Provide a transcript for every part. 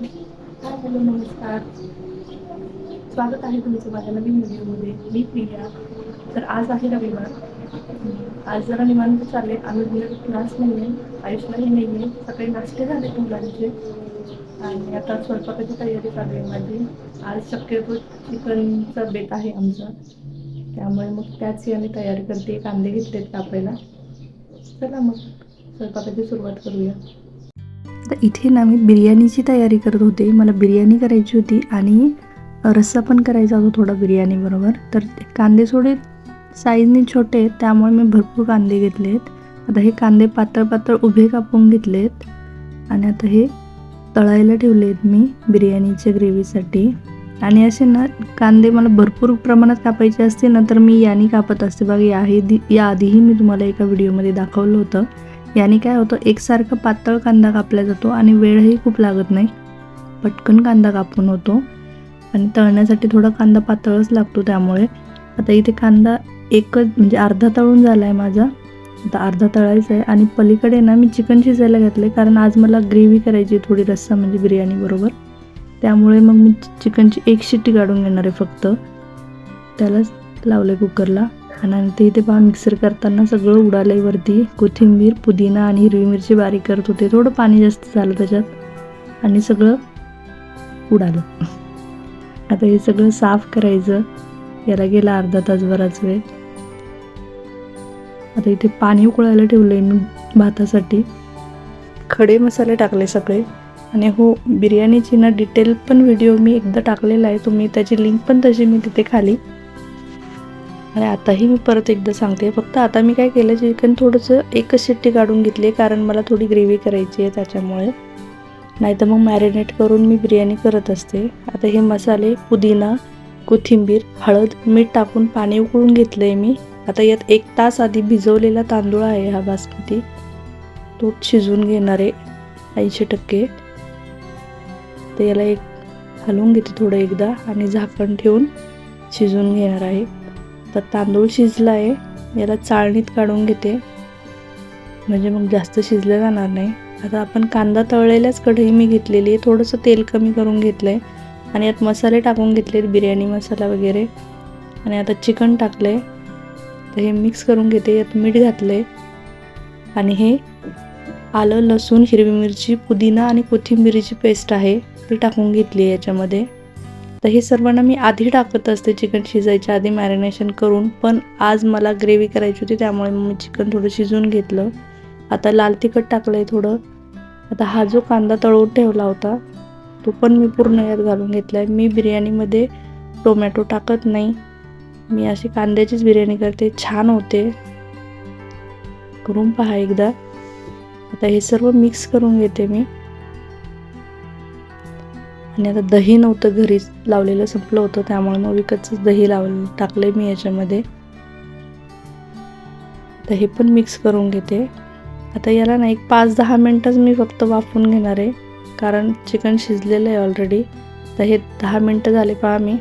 Hi hello नमस्कार. स्वागत आहे तुमचं माझ्या नवीन व्हिडिओमध्ये. मी प्रिया. तर आज आहे रविवार. आज जरा निवांत चालले. आम्ही बाहेर क्लास नाही आहे आयुष्यलाही नाही आहे सकाळी नाश्ते झाले मुलांचे. आणि आता स्वयंपाकाची तयारी चालू आहे माझी. आज शक्यतो चिकनचा बेत आहे आमचा. त्यामुळे मग त्याची आम्ही तयारी करते. कांदे घेतलेत कापायला. चला मग स्वयंपाकाची सुरुवात करूया. तर इथे ना मी बिर्याणीची तयारी करत होते. मला बिर्याणी करायची होती आणि रस्सा पण करायचा होता थोडा बिर्याणीबरोबर तर कांदे थोडे साईजने छोटे आहेत त्यामुळे मी भरपूर कांदे घेतले आहेत आता हे कांदे पातळ पातळ उभे कापून घेतलेत. आणि आता हे तळायला ठेवले आहेत मी बिर्याणीच्या ग्रेव्हीसाठी. आणि असे ना कांदे मला भरपूर प्रमाणात कापायचे असते ना तर मी याने कापत असते. बघा या आधीही मी तुम्हाला एका व्हिडिओमध्ये दाखवलं होतं. याने काय होतं एकसारखं पातळ कांदा कापला जातो आणि वेळही खूप लागत नाही. पटकन कांदा कापून होतो आणि तळण्यासाठी थोडा कांदा पातळच लागतो त्यामुळे. आता इथे कांदा एकच म्हणजे अर्धा तळून झाला आहे माझा. आता अर्धा तळायचा आहे आणि पलीकडे ना मी चिकन शिजायला घातलं आहे कारण आज मला ग्रेव्ही करायची आहे थोडी रस्सा म्हणजे बिर्याणीबरोबर त्यामुळे मग मी चिकनची एक शिट्टी काढून घेणार आहे फक्त. त्यालाच लावलं आहे कुकरला. आणि ते इथे पहा मिक्सर करताना सगळं उडालं आहे वरती. कोथिंबीर पुदिना आणि हिरवी मिरची बारीक करत होते. थोडं पाणी जास्त झालं त्याच्यात. आणि सगळं उडालं. आता हे सगळं साफ करायचं. याला गेला अर्धा तास बराच वेळ. आता इथे पाणी उकळायला ठेवलं आहे मी भातासाठी. खडे मसाले टाकले सगळे. आणि हो बिर्याणीची ना डिटेल पण व्हिडिओ मी एकदा टाकलेला आहे. तुम्ही त्याची लिंक पण तशी मी तिथे खाली आणि आताही मी परत एकदा सांगते. फक्त आता मी काय केलं चिकन थोडंसं एकच शिट्टी काढून घेतली कारण मला थोडी ग्रेव्ही करायची आहे त्याच्यामुळे. नाही तर मग मॅरिनेट करून मी बिर्याणी करत असते. आता हे मसाले पुदिना कोथिंबीर हळद मीठ टाकून पाणी उकळून घेतलं आहे मी. आता यात एक तास आधी भिजवलेला तांदूळ आहे हा बासमती. तो शिजून घेणार आहे ऐंशी टक्के. तर याला एक हलवून घेते थोडं एकदा आणि झाकण ठेवून शिजून घेणार आहे. तर तांदूळ शिजला आहे याला चाळणीत काढून घेते. म्हणजे मग जास्त शिजलं जाणार नाही. आता आपण कांदा तळलेल्याच कढई मी घेतलेली आहे. थोडंसं तेल कमी करून घेतलं आहे आणि यात मसाले टाकून घेतले बिर्याणी मसाला वगैरे. आणि आता चिकन टाकलं आहे तर हे मिक्स करून घेते. यात मीठ घातलं आहे आणि हे आलं लसूण हिरवी मिरची पुदिना आणि कोथिंबिरीची पेस्ट आहे. ती टाकून घेतली आहे याच्यामध्ये. तर हे सर्वांना मी आधी टाकत असते चिकन शिजायच्या आधी मॅरिनेशन करून पण आज मला ग्रेव्ही करायची होती त्यामुळे मी चिकन थोडं शिजवून घेतलं. आता लाल तिखट टाकलं आहे थोडं. आता हा जो कांदा तळवून ठेवला होता तो पण मी पूर्ण यात घालून घेतला आहे मी बिर्याणीमध्ये टोमॅटो टाकत नाही. मी अशी कांद्याचीच बिर्याणी करते. छान होते. करून पहा एकदा. आता हे सर्व मिक्स करून घेते मी. आणि आता दही नव्हतं घरीच लावलेलं संपलं होतं त्यामुळे मग विकतच दही लावलं टाकलं मी याच्यामध्ये. तर हे पण मिक्स करून घेते. आता याला ना एक पाच दहा मिनटंच मी फक्त वाफून घेणार आहे कारण चिकन शिजलेलं आहे ऑलरेडी तर हे दहा मिनटं झाले पहा मी.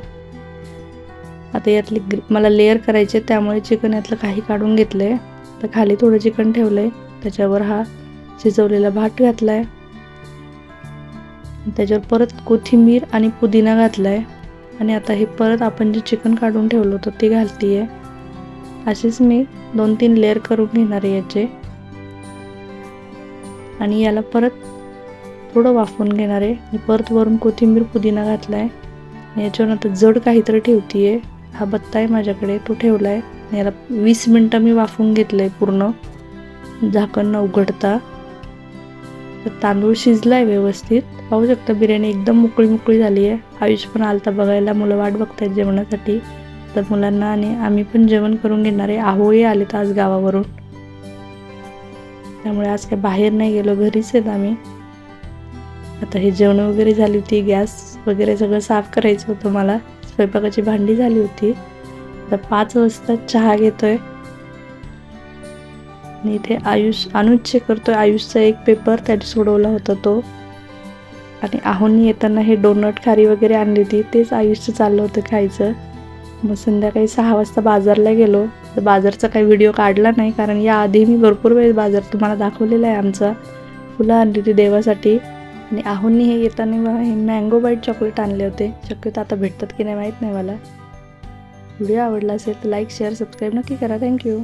आता यातली मला लेअर करायचे त्यामुळे चिकन यातलं काही काढून घेतलं आहे तर खाली थोडं चिकन ठेवलं आहे त्याच्यावर हा शिजवलेला भात घातला आहे त्याच्यावर परत कोथिंबीर आणि पुदिना घातला आहे आणि आता हे परत आपण जे चिकन काढून ठेवलं होतं ते घालते आहे असेच मी दोन तीन लेअर करून घेणार आहे याचे. आणि याला परत थोडं वाफवून घेणार आहे. आणि परत वरून कोथिंबीर पुदिना घातला आहे याच्यावर आता जड काहीतरी ठेवती आहे हा बत्ता आहे माझ्याकडे तो ठेवला आहे याला वीस मिनटं मी वाफवून घेतलं आहे पूर्ण. झाकण न उघडता. तर तांदूळ शिजला आहे व्यवस्थित. पाहू शकता बिर्याणी एकदम मोकळी मोकळी झाली आहे. आयुष पण आलता बघायला मुलं वाट बघतायत जेवणासाठी. तर मुलांना आणि आम्ही पण जेवण करून घेणार आहे. आहोही आले तर आज गावावरून. त्यामुळे आज काय बाहेर नाही गेलो घरीच आहेत आम्ही. आता हे जेवण वगैरे झाली होती गॅस वगैरे सगळं साफ करायचं होतं मला. स्वयंपाकाची भांडी झाली होती. आता पाच वाजता चहा घेतोय. आणि इथे आयुष अनुज करतो करतोय आयुषचा एक पेपर त्याने सोडवला होता तो. आणि आहोनी येताना हे डोनट खारी वगैरे आणली होती तेच आयुषचं चाललं होतं खायचं. मग संध्याकाळी सहा वाजता बाजारला गेलो. तर बाजारचा काही व्हिडिओ काढला नाही कारण याआधी मी भरपूर वेळेस बाजार तुम्हाला दाखवलेला आहे आमचा. फुलं आणली होती देवासाठी. आणि आहोनी हे येताना हे मँगो बाईट चॉकलेट आणले होते. शक्यतो आता भेटतात की नाही माहीत नाही मला. व्हिडिओ आवडला असेल तर लाईक शेअर सबस्क्राईब नक्की करा. थँक्यू